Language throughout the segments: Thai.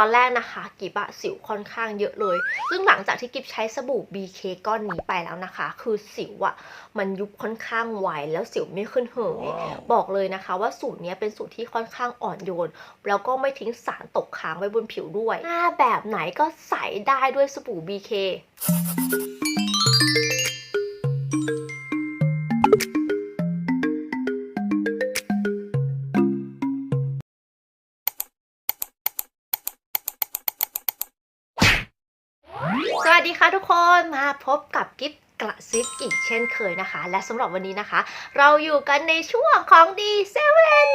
ตอนแรกนะคะ กิบอะสิวค่อนข้างเยอะเลย ซึ่งหลังจากที่กิบใช้สบู่ BK ก้อนนี้ไปแล้วนะคะ คือสิวอะมันยุบค่อนข้างไวแล้วสิวไม่ขึ้นเหยบอกเลยนะคะ ว่าสูตรเนี้ยเป็นสูตรที่ค่อนข้างอ่อนโยน แล้วก็ไม่ทิ้งสารตกค้างไว้บนผิวด้วย หน้าแบบไหนก็ใสได้ด้วยสบู่ BK สวัสดีค่ะทุกคนมาพบกับกิฟกระซิบอีกเช่นเคยนะคะ และสำหรับวันนี้นะคะ เราอยู่กันในช่วงของดีเซเว่น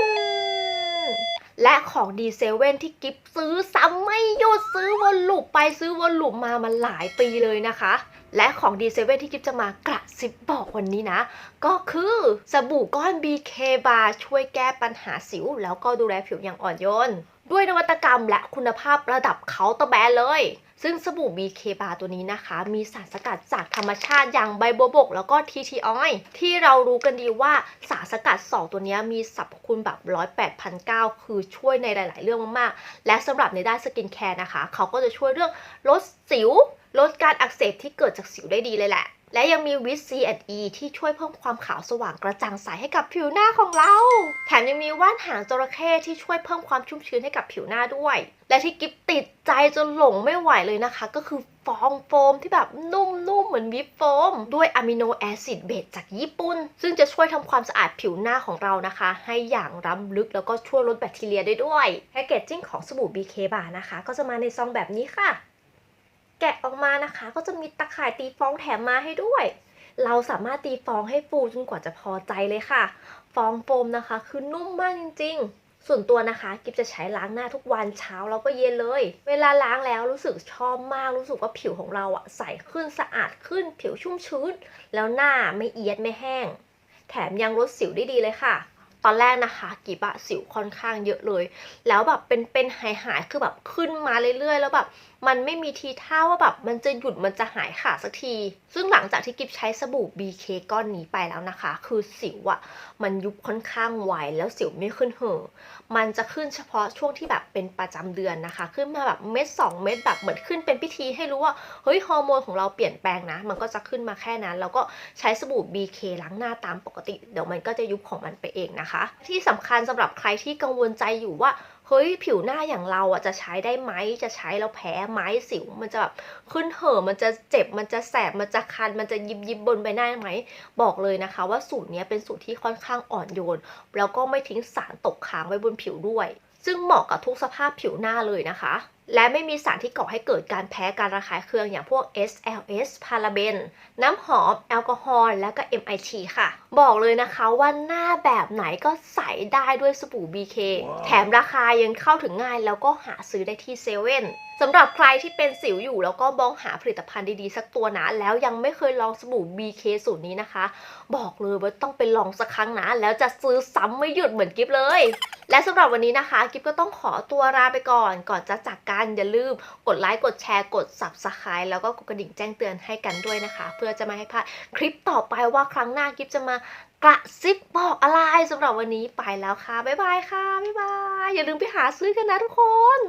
และของดีเซเว่นที่กิฟซื้อซ้ำไม่หยุดซื้อวนลูปไปซื้อวนลูปมามันหลายปีเลยนะคะ และของดีเซเว่นที่กิฟจะมากระซิบบอกวันนี้นะ ก็คือสบู่ก้อน BK Bar ช่วยแก้ปัญหาสิว แล้วก็ดูแลผิวอย่างอ่อนโยนด้วยนวัตกรรมและคุณภาพระดับเคาน์เตอร์แบรนด์เลยซึ่งสบู่ BK Bar ตัวนี้นะคะ มีสารสกัดจากธรรมชาติอย่างใบบัวบก แล้วก็ทีทีออยที่เรารู้กันดีว่าสารสกัด 2 ตัวนี้มีสรรพคุณแบบร้อยแปดพันเก้าคือช่วยในหลาย ๆ เรื่องมาก ๆ และสำหรับในด้านสกินแคร์นะคะ เขาก็จะช่วยเรื่องลดสิว ลดการอักเสบที่เกิดจากสิวได้ดีเลยแหละ และยังมีวิต C&E ที่ช่วยเพิ่มความขาวสว่างกระจ่างใสให้กับผิวหน้าของเรา แถมยังมีว่านหางจระเข้ที่ช่วยเพิ่มความชุ่มชื้นให้กับผิวหน้าด้วย และที่กิฟติดใจจนหลงไม่ไหวเลยนะคะ ก็คือฟองโฟมที่แบบนุ่มๆเหมือนวิปโฟม ด้วยอะมิโนแอซิดเบสจากญี่ปุ่น ซึ่งจะช่วยทำความสะอาดผิวหน้าของเรานะคะ ให้อย่างล้ำลึกแล้วก็ช่วยลดแบคทีเรียได้ด้วยแพคเกจจิ้งของสบู่ BK Bar นะคะ ก็จะมาในซองแบบนี้ค่ะ แกะออกมานะคะ ก็จะมีตะข่ายตีฟองแถมมาให้ด้วย เราสามารถตีฟองให้ฟูจนกว่าจะพอใจเลยค่ะ ฟองโฟมนะคะ คือนุ่มมากจริง ๆ ส่วนตัวนะคะ กิฟจะใช้ล้างหน้าทุกวันเช้าแล้วก็เย็นเลย เวลาล้างแล้วรู้สึกชอบมากรู้สึกว่าผิวของเราอะใสขึ้นสะอาดขึ้น ผิวชุ่มชื้น แล้วหน้าไม่เอียดไม่แห้ง แถมยังลดสิวได้ดีเลยค่ะตอนแรกนะคะกิบอะสิวค่อนข้างเยอะเลย แล้วแบบเป็นเป็นหายหายๆคือแบบขึ้นมาเรื่อยๆ แล้วแบบ มันไม่มีทีท่าว่าแบบมันจะหยุดมันจะหายขาดสักที ซึ่งหลังจากที่กิฟใช้สบู่ BK ก้อนนี้ไปแล้วนะคะ คือสิวอะมันยุบค่อนข้างไวแล้วสิวไม่ขึ้นเห่อะมันจะขึ้นเฉพาะช่วงที่แบบเป็นประจำเดือนนะคะ ขึ้นมาแบบเม็ดสองเม็ดแบบเหมือนขึ้นเป็นพิธีให้รู้ว่าเฮ้ยฮอร์โมนของเราเปลี่ยนแปลงนะ มันก็จะขึ้นมาแค่นั้น แล้วก็ใช้สบู่ BK ล้างหน้าตามปกติ เดี๋ยวมันก็จะยุบของมันไปเองนะคะ ที่สำคัญสำหรับใครที่กังวลใจอยู่ว่า เฮ้ยผิวหน้าอย่างเราอะจะใช้ได้ไหมจะใช้แล้วแพ้ไหมสิว มันจะแบบขึ้นเห่อมันจะเจ็บมันจะแสบมันจะคัน มันจะยิบยิบบนใบหน้าไหมบอกเลยนะคะ ว่าสูตรนี้เป็นสูตรที่ค่อนข้างอ่อนโยน แล้วก็ไม่ทิ้งสารตกค้างไว้บนผิวด้วย ซึ่งเหมาะกับทุกสภาพผิวหน้าเลยนะคะและไม่มีสารที่ก่อให้เกิดการแพ้การระคายเคืองอย่างพวก SLS พาราเบน น้ำหอม แอลกอฮอล์และก็ MIT ค่ะ บอกเลยนะคะว่าหน้าแบบไหนก็ใสได้ด้วยสบู่ BK แถมราคายังเข้าถึงง่ายแล้วก็หาซื้อได้ที่เซเว่นสำหรับใครที่เป็นสิวอยู่แล้วก็มองหาผลิตภัณฑ์ดีๆ สักตัวนะ แล้วยังไม่เคยลองสบู่ BK สูตรนี้นะคะ บอกเลยว่าต้องไปลองสักครั้งนะ แล้วจะซื้อซ้ำไม่หยุดเหมือนกิฟเลย และสำหรับวันนี้นะคะ กิฟก็ต้องขอตัวลาไปก่อนก่อนจะจากกันอย่าลืมกดไลค์กดแชร์กด subscribe แล้วก็กดกระดิ่งแจ้งเตือนให้กันด้วยนะคะ เพื่อจะไม่ให้พลาดคลิปต่อไปว่าครั้งหน้ากิฟจะมากระซิบบอกอะไรสำหรับวันนี้ไปแล้วค่ะบ๊ายบายค่ะบ๊ายบายอย่าลืมไปหาซื้อกันนะทุกคน